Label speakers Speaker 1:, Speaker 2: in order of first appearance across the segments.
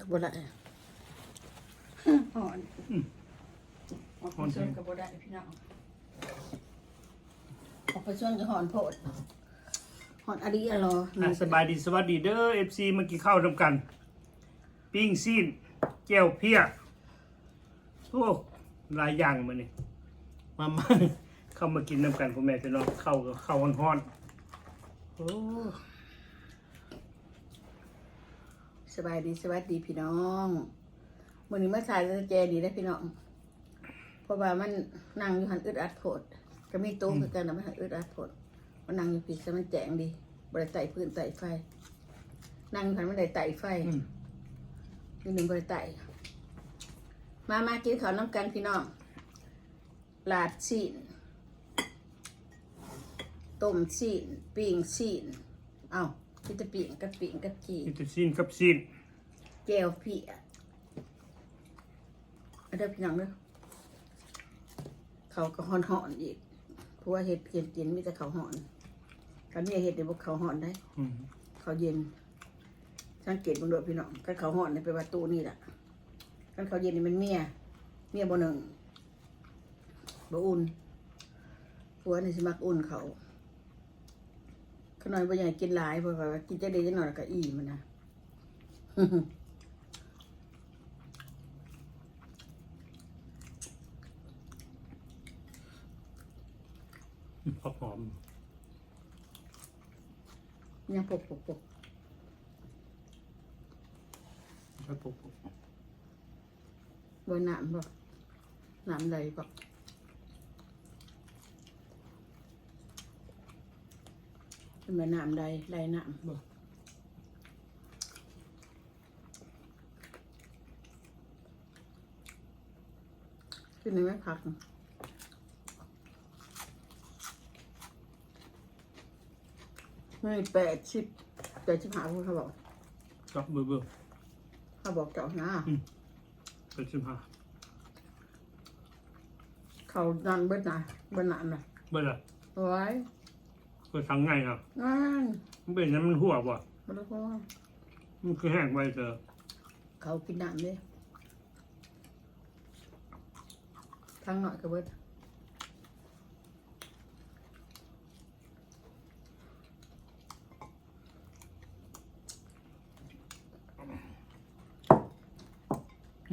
Speaker 1: กับบ่ได้หอนออกไปชวนกับบ่ได้พี่น้องออกไปชวนกับหอนโพดหอนอะดีอะรอ
Speaker 2: อะสบายดีสวัสดีเด้อเอฟซีเมื่อกี้เข้าทำกัน ปิ้งซีนแก้วเพียโอ้หลายอย่างมานี่มามาเข้ามากินน้ำกันพ่อแม่พี่น้องเข้ากับข้าวฮ้อนๆโอ้
Speaker 1: สบายดีสวัสดีพี่น้องมื้อนี้มาถ่ายแจดีได้อพี่น้อง เพราะว่ามันนั่งอยู่หันอึดอัดโพดก็มีโต๊ะคือกันนะมันหันอึดอัดโพดมันนั่งอยู่ผิดซะมันแจ้งดีบ่ได้ไต่พื้นไต่ไฟ นั่งอยู่หันมันได้ไต่ไฟ
Speaker 2: อืม
Speaker 1: มีหนึ่งบริไตมามากินข้าวน้ำกันพี่น้องลาดชีนต้มชีนปิ้งชีนเอ้า พี่จะปิ้งกับปิ้งกับจี
Speaker 2: นี่จะซีนกับซีน
Speaker 1: แจวเพี่เอาเด้อพี่น้องเด้อเขาก็หอนหอนๆอีกเพราะว่าเห็ดเย็นเย็นๆมีแต่เขาหอนกันเนี่ยเห็ดเดี๋ยวพวกเขาหอนได้
Speaker 2: อืม
Speaker 1: เขาเย็น สังเกตบางโดดพี่น้องกันเขาห่อนเนี่ยไปนประตูนี่แหละกันเขาเย็นนี่มันเมีย เมียบ่หนึ่งบ่อุ่นผัวนี่สิมักอุ่นเขา ขน้อยบ่อยากให้กินหลายเพราะว่ากินจะได้จังหน่อยแล้วก็อีมันนะ
Speaker 2: หอมหอม
Speaker 1: ยังปกปกปก
Speaker 2: ครับผม
Speaker 1: บ่น้ำบ่น้ำไหลบ่ เป็นบ่น้ำใดไหลน้ำบ่ขึ้นในแม่พักน่ะไม่แปดสิบแปดสิบห้าพูดเขาบอก
Speaker 2: ก็เบื่อเบื่อ
Speaker 1: เขาบอกเจ้าหน้า
Speaker 2: เป็นสิบห้า
Speaker 1: เขาดันเบิดหนาเบิดหนานน่ะ
Speaker 2: เบื่อละ
Speaker 1: เอาไว้
Speaker 2: ก็ทั้งไงอะ
Speaker 1: นั่น
Speaker 2: มันเป็นนั้นมันหัวบ่
Speaker 1: มันก็
Speaker 2: มันคือแห้งไว้เจอ
Speaker 1: เขากินน้ำเลยทั้งหน่อยก็เบิด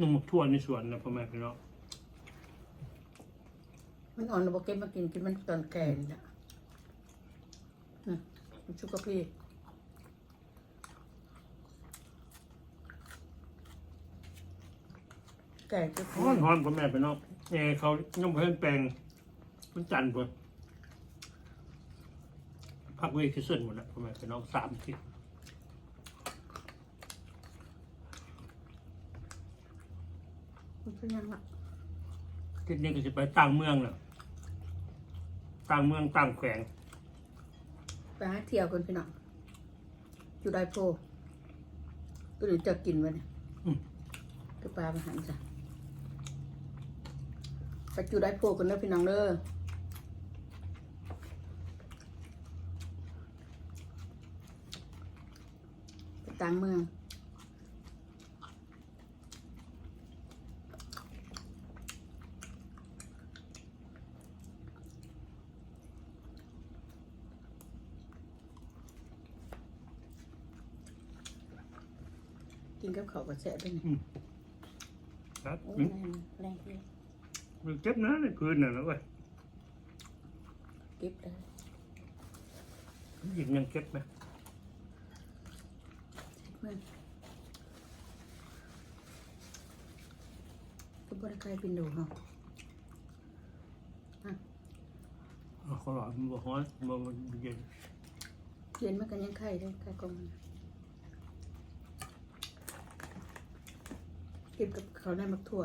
Speaker 2: นุ่มทั่วในสวนนะพ่อแม่พี่น้อง
Speaker 1: มันอ่อนเราบอกเก็บมากินกินมันตอนแก่นี่แหละน่ะมัน ชุกกะพี่แก่ก็
Speaker 2: ฮ้อนฮ้อนพ่อแม่พี่น้องแง่เขาย่อมเพิ่นแปลงมันจันทร์พุ่นพักเวคือเส้นหมดแล้วพ่อแม่พี่น้องสามทิศ
Speaker 1: มันเป็นยังไง
Speaker 2: ทิศนี้ก็จะไปต่างเมืองน่ะต่างเมืองต่างแขวง
Speaker 1: ไปหาเที่ยวกันพี่น้องอยู่ได้โพก็เดี๋ยวจะกินวะเนี่ย
Speaker 2: อืม
Speaker 1: ก็ปลามาหันจ้ะไปอยู่ได้โพกันเด้อพี่น้องเด้อไปต่างเมือง กินกับข้าวกับแซ่บด้วยนี่
Speaker 2: ครับ
Speaker 1: โอ้
Speaker 2: อื
Speaker 1: ย
Speaker 2: ม
Speaker 1: แรงดี
Speaker 2: มันเจ็บนะในพื้นน่ะนะเว้ย
Speaker 1: เก็บเลย
Speaker 2: ยิงยังเจ็บไหม
Speaker 1: เมื่อก็บริการเป็นดูเหรอ
Speaker 2: เอาเขาหลอนมันบอกฮ้อนมันมันเย็น
Speaker 1: เย็นมันกันยังไข่เลยไข่กลมมันเก็บกับเขาได้มักถั่ว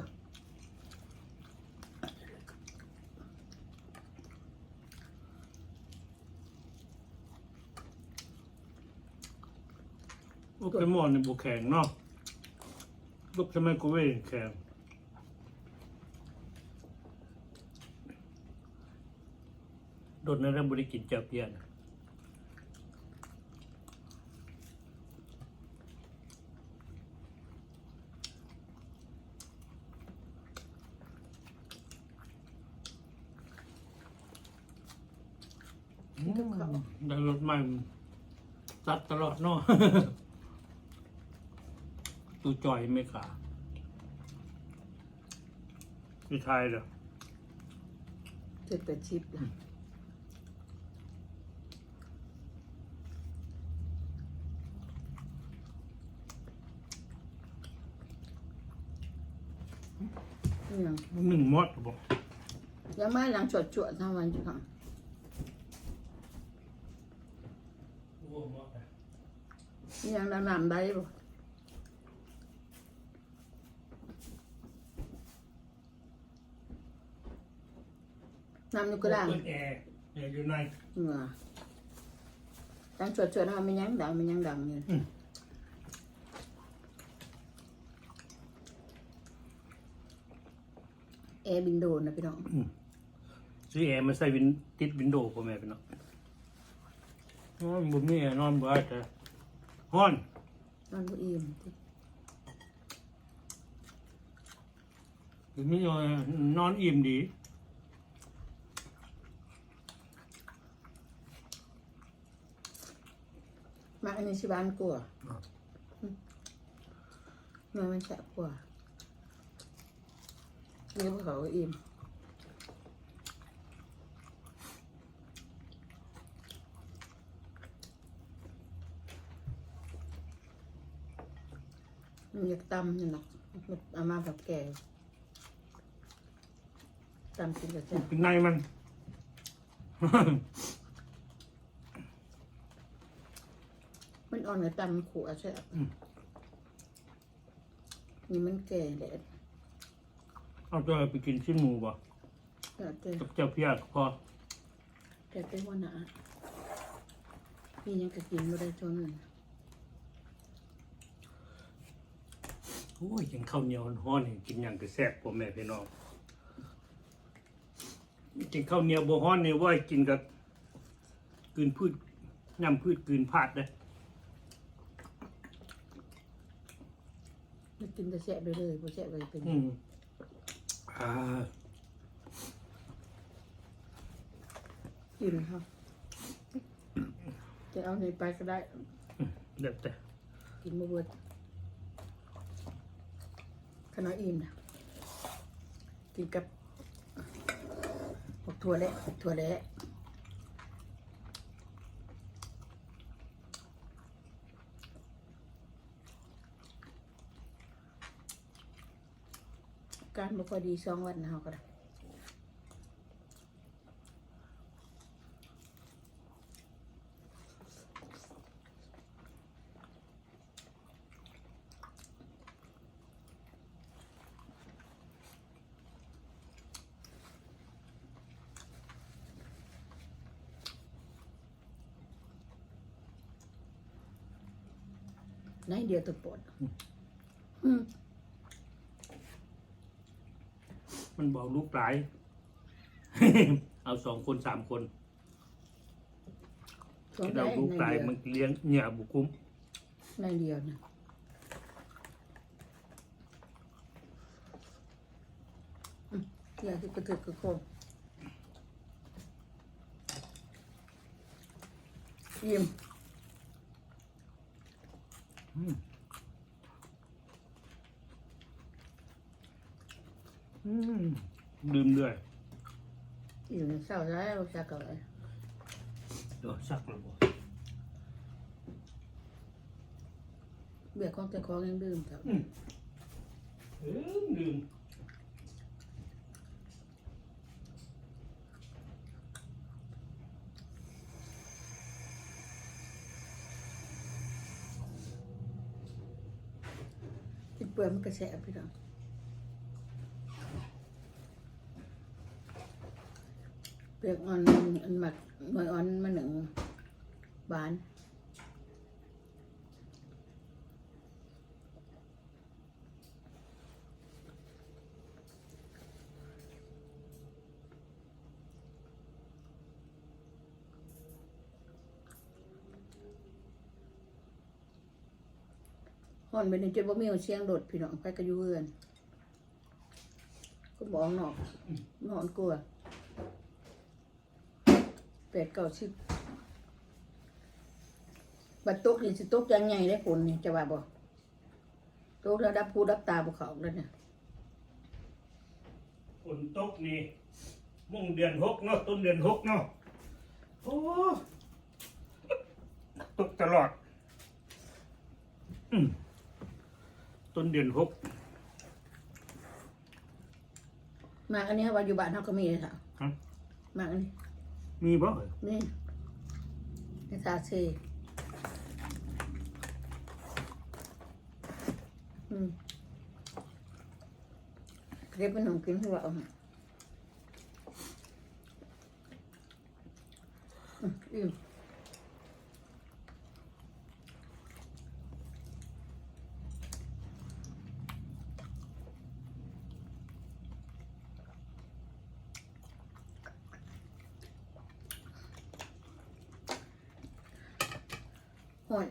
Speaker 2: โอเคมอนในบุแข็งเนาะลูกทำไมกูเว้ยแข็งโดนนั้นบริกินเจ้าเพียน
Speaker 1: กับเขา
Speaker 2: ได้รถใหม่จัดตลอดเนาะ ตูจอยไม่ขาพี่ชายเหรอ
Speaker 1: เจ็ดแปดชิปละนี่ยัง
Speaker 2: หนึ่งมดบอก
Speaker 1: ยังไม่หลังจวดจวดๆทำวันจุค่ะนี่ ยังดังนำได้บ่นำอยู่กระด้าง
Speaker 2: เปิดแอร์แอร์อยู่ใน
Speaker 1: เหงื่อดังจวดจวดๆทำมันยังดังมันยังดังอยู่
Speaker 2: อืม
Speaker 1: แอร์บินโดนนะพี่น้อง
Speaker 2: ซื้อแอร์มาใส่วินติดวินโดว์พ่อแม่เป็นเนาะนอนบุญนี่นอนบ่ได้แต่ ฮ้อน
Speaker 1: นอนบ่อิ่ม
Speaker 2: บุญนี่นอนอิ่มดี
Speaker 1: มาอันนี้ชิบานกลัวเมื่อมันแสบกว่าเลี้ยวเขาก็อิ่ม อยากตำนี่หรอกมันเอามาแบบแก่ตำกินกับแซ่บ
Speaker 2: เป็นในมัน
Speaker 1: มันอ่อนกับตำขัวแซ่บ
Speaker 2: อืม
Speaker 1: นี่มันแก่แดด
Speaker 2: เอาตัวไปกินชิ้นหมูบ่
Speaker 1: แดดเต็ม
Speaker 2: กับเจ้าเพียกพอ
Speaker 1: แต่เป็นวันหนาพี่ยังก็กินไม่ได้จนนั้น
Speaker 2: โอ้ยกินข้าวเหนียวฮ้อนๆกินอย่างก็แซ่บพ่อแม่พี่น้องกินข้าวเหนียวบ่ฮ้อนนี่ว่ากินกับกลืนพืชย่ำพืชกลืนพาดเด้อ
Speaker 1: มันกินแต่แสะไปเลยพอแสะไปเป็น
Speaker 2: อืมอ่า
Speaker 1: กินครับจะเอาในไปก็ได้
Speaker 2: เด็ดแต่
Speaker 1: กินมาเบิด ขนาดอิ่มนะกินกับหกถั่วแหละถั่วและการบ่ค่อดีสองวันนะเขาก็ได้ ในเดียวตัวปวดอืม
Speaker 2: มันบอกลูกหลาย เอาสองคนสามคน
Speaker 1: สอง
Speaker 2: เรา
Speaker 1: ได้
Speaker 2: ลูก
Speaker 1: ใน
Speaker 2: หลาย
Speaker 1: เดียว
Speaker 2: มันเลี้ยงเนี่ยบุคุ้ม
Speaker 1: ในเดียวนะอืมอยากจะกระถึกกระโคมยิ้ม
Speaker 2: อืมอืมลืมด้วย
Speaker 1: อยู่ในเศร้าแล้วจะเกิด
Speaker 2: เดี๋ยวสักระบบ
Speaker 1: เบียดของแต่ของยังดื่มครับ
Speaker 2: อืมลืมลืม
Speaker 1: กิน เปลือกมันกระแสบพี่น้องเปลือกอ่อนอันหมักหน่อยอ่อนมาหนึ่งบาน ห่อนไปนี่จนบ่มีเสียงโดดพี่น้องไปก็อยู่เฮือนก็บอกหนอกนอนกลัวแปดเก้าสิบบัดตกนี่สิตกยังไงได้ผลนี่จะว่าบ่ตกแล้วดับผู้ดับตาบ่เขาแล้วเนี่ย
Speaker 2: ฝนตกนี่มุ่งเดือนหกเนาะต้นเดือนหกเนาะโอ้ตกตลอด อืม ต้นเดือนหก
Speaker 1: หมากอันนี้ว่าอยู่บ้านเฮาก็มีเลยค่ะ
Speaker 2: ครับ
Speaker 1: หมากอันนี้
Speaker 2: มีบ่เอ่ย
Speaker 1: นี่ในตาเซอืมเรียกเป็นหนมกินหัวเอามาอืมอิ่มห่อน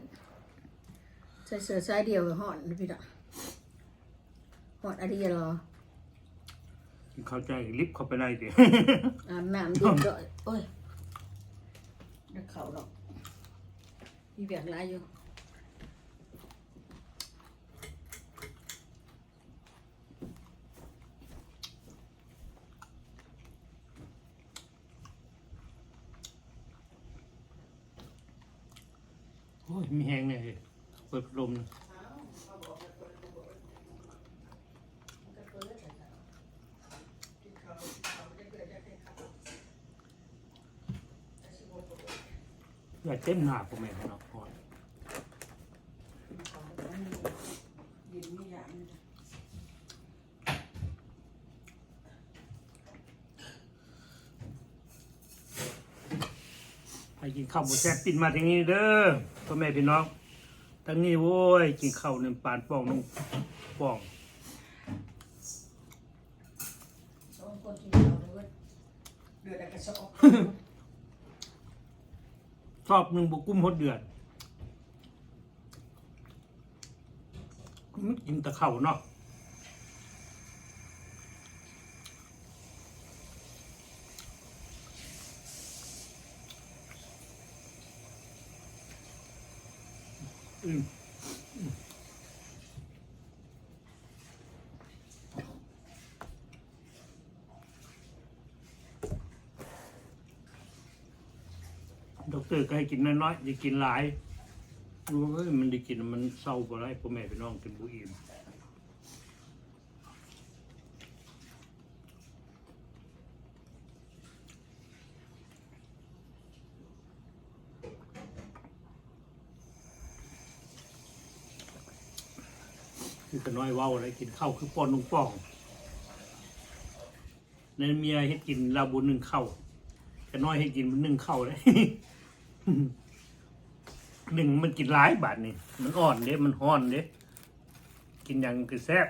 Speaker 1: ใส่ เสื้อสายเดียวกับห่อนนะพี่ดอกห่อนอะไรอย่ารอ
Speaker 2: เข้าใจลิฟต์เข้าไปในดิ
Speaker 1: อาบน้ำเด็กก็โอ้ยนักเขาหรอกมีเบียกหลายอยู่
Speaker 2: โอ้ยมีแหงเนี่ย เปิดลมนะอย่าเต็มหน้าผมแม่เนะพ่อ
Speaker 1: ไม่อยากนี่
Speaker 2: ให้กินข้าวหมูแซ่บปินมาทางนี้เด้อพ่อแม่พี่น้อง ทางนี้โว้ยกินข้าวหนึ่งปานป่องน้องป่อง
Speaker 1: สองคนกินข้าวเลยเว้ยเดือดแต่กระสอบ
Speaker 2: ชอบหนึ่งบุกุ้มหดเดือดมันกินแตะเข่าเนาะ ดอกเตอร์ก็ให้กินน้อยๆอย่ากินหลายรู้ว่ามันได้กินมันเศร้าบ่ไรพ่อแม่พี่น้องกินบุอิ่ม คือก็น้อยเว้าอะไรกินข้าวคือป้อนนุ่งป้องในเมียให้กินลาบุนึ่งข้าวก็น้อยให้กินนหนึ่งข้าวเลยหนึ่งมันกินหลายบาทนี่มันอ่อนเด้มันห้อนเด้กินอย่างคือแซ่บ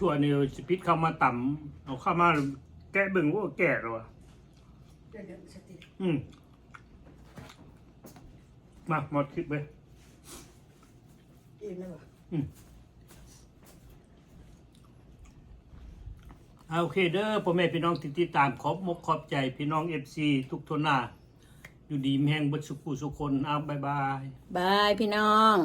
Speaker 2: ตัวนี้สปิดเข้ามาต่ำเอาเข้ามาแกะเบิ่งว่าแก่แล้วอะ
Speaker 1: เดือดเดือดสติ
Speaker 2: อืมมาหมดคลิปเลย
Speaker 1: อิ่มแล้วบ่
Speaker 2: เอาโอเคเด้อพ่อแม่พี่น้องที่ติดตามขอบมกขอบใจพี่น้องเอฟซีทุกทนหน้าอยู่ดีมีแห่งเบัดสุขุสุคนเอาบายบาย
Speaker 1: บายพี่น้อง